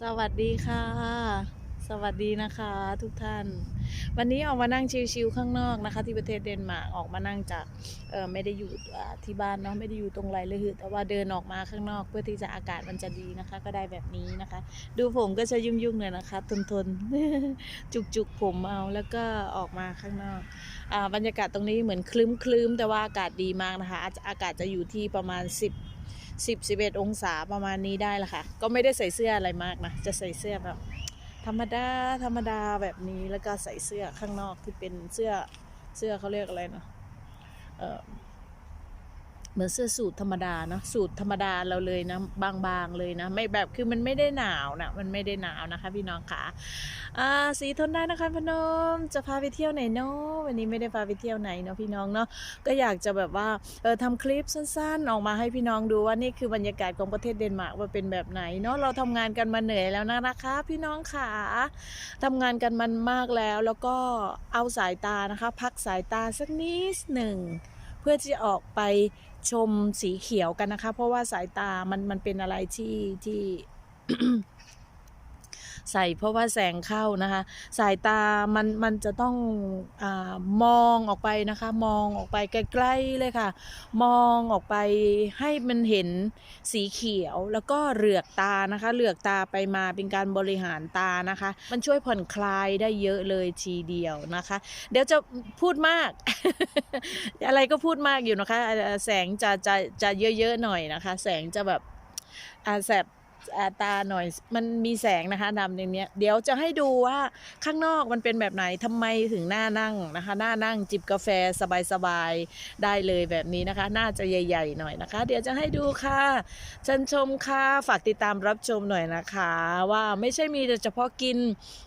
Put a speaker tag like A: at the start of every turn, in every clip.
A: สวัสดีค่ะ สวัสดีนะคะทุกท่าน วันนี้ออกมานั่งชิลๆข้างนอกนะคะ ที่ประเทศเดนมาร์กออกมานั่งจากไม่ได้อยู่ที่บ้านเนาะไม่ได้อยู่ตรงไรเลยคือแต่ว่าเดินออกมาข้างนอกเพื่อที่จะอากาศมันจะดีนะคะ ก็ได้แบบนี้นะคะ ดูผมก็จะยุ่งๆเลยนะคะทนๆจุกๆผมเอาแล้วก็ออกมาข้างนอกอบรรยากาศตรงนี้เหมือนคลึ้มๆแต่ว่าอากาศดีมากนะคะอาจอากาศจะอยู่ที่ประมาณ 10 10 11 องศาประมาณนี้ได้ละค่ะ ก็ไม่ได้ใส่เสื้ออะไรมากนะ จะใส่เสื้อแบบ ธรรมดาธรรมดาแบบนี้แล้วก็ใส่เสื้อข้างนอกที่เป็นเสื้อเสื้อเขาเรียกอะไรนะเออ เหมือนเสื้อสูทธรรมดาเนาะสูทธรรมดาเราเลยนะบางๆเลยนะ ไม่แบบคือมันไม่ได้หนาวนะมันไม่ได้หนาวนะคะ พี่น้องค่ะอ่าสีทนได้นะคะพนมจะพาไปเที่ยวไหนเนาะวันนี้ไม่ได้พาไปเที่ยวไหนเนาะพี่น้องเนาะก็อยากจะแบบว่าเออทำคลิปสั้นๆ ออกมาให้พี่น้องดูว่านี่คือบรรยากาศของประเทศเดนมาร์กว่าเป็นแบบไหนเนาะเราทำงานกันมาเหนื่อยแล้วนะนะคะ พี่น้องค่ะทำงานกันมันมากแล้วแล้วก็เอาสายตานะคะ พักสายตาสักนิดหนึ่ง เพื่อที่จะออกไปชมสีเขียวกันนะคะ เพราะว่าสายตามันมันเป็นอะไรที่ที่ ใส่เพราะว่าแสงเข้านะคะ สายตามันมันจะต้องอมองออกไปนะคะ มองออกไปไกลๆเลยค่ะ มองออกไปให้มันเห็นสีเขียวแล้วก็เหลือกตานะคะ เหลือกตาไปมาเป็นการบริหารตานะคะ มันช่วยผ่อนคลายได้เยอะเลยทีเดียวนะคะ เดี๋ยวจะพูดมาก อะไรก็พูดมากอยู่นะคะ แสงจะจะจะเยอะๆหน่อยนะคะ แสงจะแบบอาแสบ ตาหน่อยมันมีแสงนะคะดำในเนี้ยเดี๋ยวจะให้ดูว่าข้างนอกมันเป็นแบบไหนทำไมถึงหน้านั่งนะคะหน้านั่งจิบกาแฟสบายๆได้เลยแบบนี้นะคะ น่าจะใหญ่ ๆ หน่อยนะคะ เดี๋ยวจะให้ดูค่ะเชิญชมค่ะฝากติดตามรับชมหน่อยนะคะ ว่าไม่ใช่มีแต่เฉพาะกิน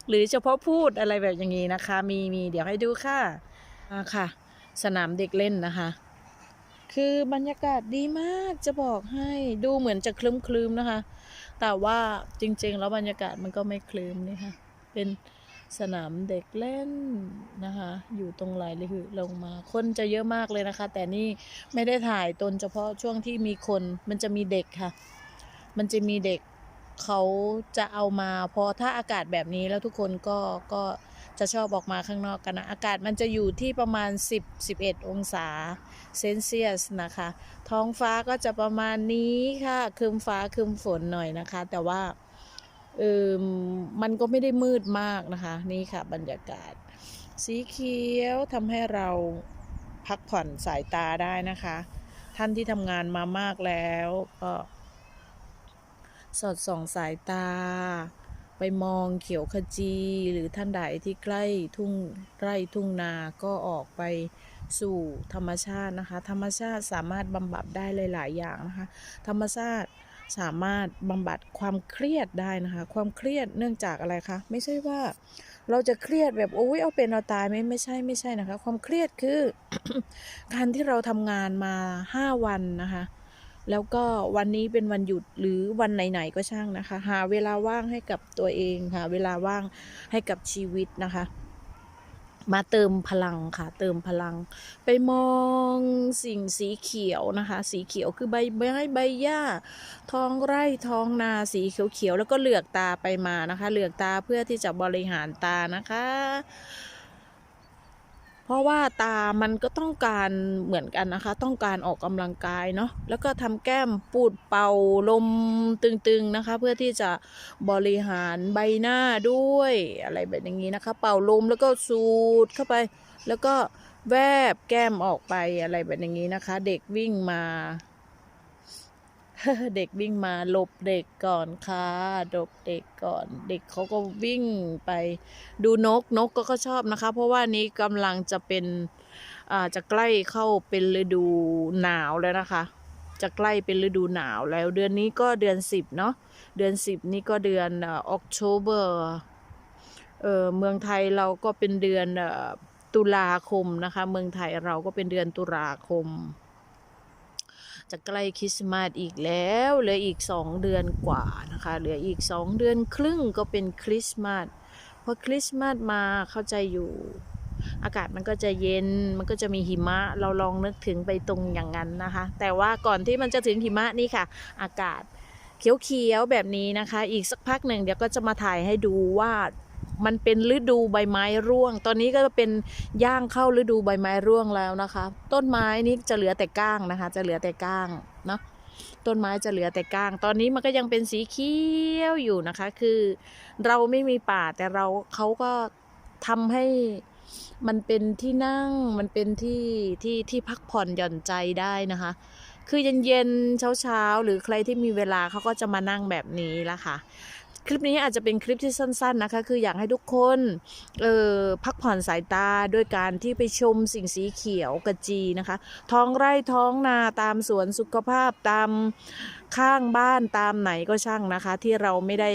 A: หรือเฉพาะพูดอะไรแบบอย่างนี้นะคะ มีมีเดี๋ยวให้ดูค่ะอ่าค่ะ สนามเด็กเล่นนะคะคือบรรยากาศดีมากจะบอกให้ดูเหมือนจะคลึ้มๆนะคะ แต่ว่าจริง ๆ แล้วบรรยากาศมันก็ไม่คลึ้มนี่ค่ะ เป็นสนามเด็กเล่นนะคะ อยู่ตรงไหลเลยคือลงมา คนจะเยอะมากเลยนะคะ แต่นี่ไม่ได้ถ่ายตนเฉพาะช่วงที่มีคนมันจะมีเด็กค่ะ มันจะมีเด็กเขาจะเอามาพอถ้าอากาศแบบนี้แล้วทุกคนก็ก็ จะชอบออกมาข้างนอกกันนะ อากาศมันจะอยู่ที่ประมาณ 10 11 องศาเซนเซียสนะคะ ท้องฟ้าก็จะประมาณนี้ค่ะครึมฟ้าครึมฝนหน่อยนะคะ แต่ว่าเออมันก็ไม่ได้มืดมากนะคะ นี่ค่ะบรรยากาศ สีเขียวทำให้เราพักผ่อนสายตาได้นะคะ ท่านที่ทำงานมามากแล้วก็สอดส่องสายตา ไปมองเขียวขจี หรือท่านใดที่ใกล้ทุ่งไร่ทุ่งนาก็ออกไปสู่ธรรมชาตินะคะ ธรรมชาติสามารถบำบัดได้หลาย ๆ อย่างนะคะ ธรรมชาติสามารถบำบัดความเครียดได้นะคะ ความเครียดเนื่องจากอะไรคะไม่ใช่ว่าเราจะเครียดแบบโอ้ยเอาเป็นเอาตายไม่ไม่ใช่ไม่ใช่นะคะ ความเครียดคือ การที่เราทำงานมา 5 วันนะคะ แล้วก็วันนี้เป็นวันหยุดหรือวันไหนๆก็ช่างนะคะ หาเวลาว่างให้กับตัวเองค่ะ เวลาว่างให้กับชีวิตนะคะ มาเติมพลังค่ะ เติมพลัง ไปมองสิ่งสีเขียวนะคะ สีเขียวคือใบไม้ใบหญ้าท้องไร่ท้องนาสีเขียวๆแล้วก็เหลือกตาไปมานะคะ เหลือกตาเพื่อที่จะบริหารตานะคะ เพราะว่าตามันก็ต้องการเหมือนกันนะคะ ต้องการออกกำลังกายเนาะแล้วก็ทำแก้มปูดเป่าลมตึงๆนะคะ เพื่อที่จะบริหารใบหน้าด้วยอะไรแบบนี้นะคะ เป่าลมแล้วก็สูดเข้าไป แล้วก็แวบแก้มออกไปอะไรแบบนี้นะคะ เด็กวิ่งมา เด็กวิ่งมาหลบเด็กก่อนค่ะหลบเด็กก่อน เด็กเขาก็วิ่งไปดูนกนกก็ก็ชอบนะคะ เพราะว่านี้กำลังจะเป็นจะใกล้เข้าเป็นฤดูหนาวแล้วนะคะ จะใกล้เป็นฤดูหนาวแล้วเดือนนี้ก็เดือนสิบเนาะเดือนสิบนี่ก็เดือนออกโ o เบอร์เออเมืองไทยเราก็เป็นเดือนตุลาคมนะคะ เมืองไทยเราก็เป็นเดือนตุลาคม จะใกล้คริสต์มาสอีกแล้วเหลืออีกสองเดือนกว่านะคะเหลืออีกสองเดือนครึ่งก็เป็นคริสต์มาสพอคริสต์มาสมาเข้าใจอยู่ อากาศมันก็จะเย็นมันก็จะมีหิมะเราลองนึกถึงไปตรงอย่างนั้นนะคะ แต่ว่าก่อนที่มันจะถึงหิมะนี่ค่ะ อากาศเขียวๆแบบนี้นะคะ อีกสักพักหนึ่งเดี๋ยวก็จะมาถ่ายให้ดูว่า มันเป็นฤดูใบไม้ร่วง ตอนนี้ก็เป็นย่างเข้าฤดูใบไม้ร่วงแล้วนะคะ ต้นไม้นี่จะเหลือแต่ก้างนะคะ จะเหลือแต่ก้างเนาะต้นไม้จะเหลือแต่ก้าง ตอนนี้มันก็ยังเป็นสีเขียวอยู่นะคะ คือเราไม่มีป่าแต่เราเขาก็ทำให้มันเป็นที่นั่งมันเป็นที่ที่ที่พักผ่อนหย่อนใจได้นะคะ คือเย็นๆเช้าๆหรือใครที่มีเวลาเขาก็จะมานั่งแบบนี้ละค่ะ คลิปนี้อาจจะเป็นคลิปที่สั้น ๆนะคะ คืออยากให้ทุกคนเออพักผ่อนสายตาด้วยการที่ไปชมสิ่งสีเขียวกระจีนะคะ ท้องไร่ท้องนาตามสวนสุขภาพตามข้างบ้านตามไหนก็ช่างนะคะ ที่เราไม่ได้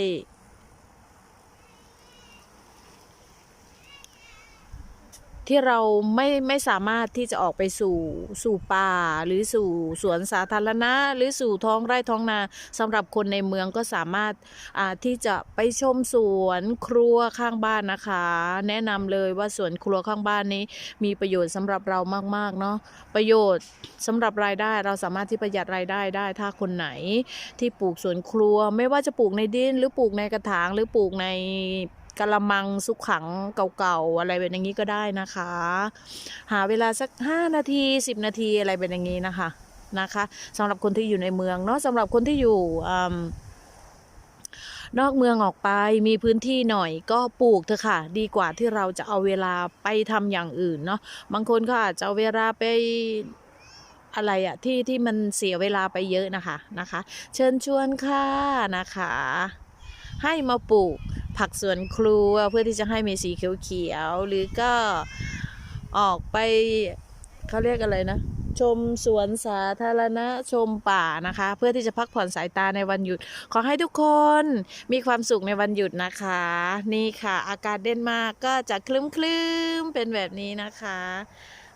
A: ที่เราไม่ไม่สามารถที่จะออกไปสู่สู่ป่า หรือสู่สวนสาธารณะ หรือสู่ท้องไร่ท้องนาสำหรับคนในเมืองก็สามารถอ่าที่จะไปชมสวนครัวข้างบ้านนะคะ แนะนำเลยว่าสวนครัวข้างบ้านนี้ มีประโยชน์สำหรับเรามากๆเนาะประโยชน์สำหรับรายได้เราสามารถที่ประหยัดรายได้ได้ ถ้าคนไหนที่ปลูกสวนครัว ไม่ว่าจะปลูกในดินหรือปลูกในกระถางหรือปลูกใน กะละมังสุขขังเก่าๆอะไรแบบนี้ก็ได้นะคะ หาเวลาสัก 5 นาที 10 นาทีอะไรแบบนี้นะคะนะคะสำหรับคนที่อยู่ในเมืองเนาะสำหรับคนที่อยู่อนอกเมืองออกไปมีพื้นที่หน่อยก็ปลูกเถอะค่ะ ดีกว่าที่เราจะเอาเวลาไปทำอย่างอื่นเนาะบางคนก็อาจจะเอาเวลาไปอะไรอะที่ที่มันเสียเวลาไปเยอะนะคะนะคะ เชิญชวนค่ะนะคะ ให้มาปลูก ผักสวนครัวเพื่อที่จะให้มีสีเขียวๆหรือก็ออกไปเขาเรียกอะไรนะ ชมสวนสาธารณะชมป่านะคะ เพื่อที่จะพักผ่อนสายตาในวันหยุด ขอให้ทุกคนมีความสุขในวันหยุดนะคะ นี่ค่ะ อากาศเด่นมากก็จะคลึ้มคลึ้มๆเป็นแบบนี้นะคะ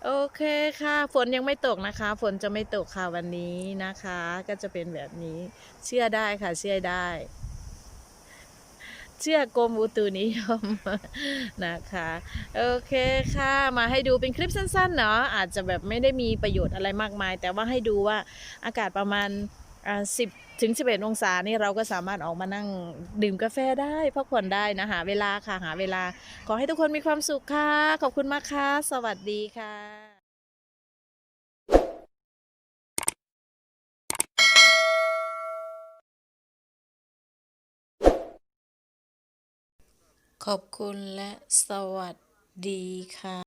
A: โอเคค่ะ ฝนยังไม่ตกนะคะ ฝนจะไม่ตกค่ะวันนี้นะคะ ก็จะเป็นแบบนี้เชื่อได้ค่ะเชื่อได้ เชื่อกรมอุตุนิยมนะคะโอเคค่ะมาให้ดูเป็นคลิปสั้นๆเนาะอาจจะแบบไม่ได้มีประโยชน์อะไรมากมาย แต่ว่าให้ดูว่าอากาศประมาณอ่าสิบถึงสิบเอ็ดองศานี่เราก็สามารถออกมานั่งดื่มกาแฟได้พักผ่อนได้นะหาเวลาค่ะหาเวลา ขอให้ทุกคนมีความสุขค่ะ ขอบคุณมากค่ะ สวัสดีค่ะ ขอบคุณและสวัสดีค่ะ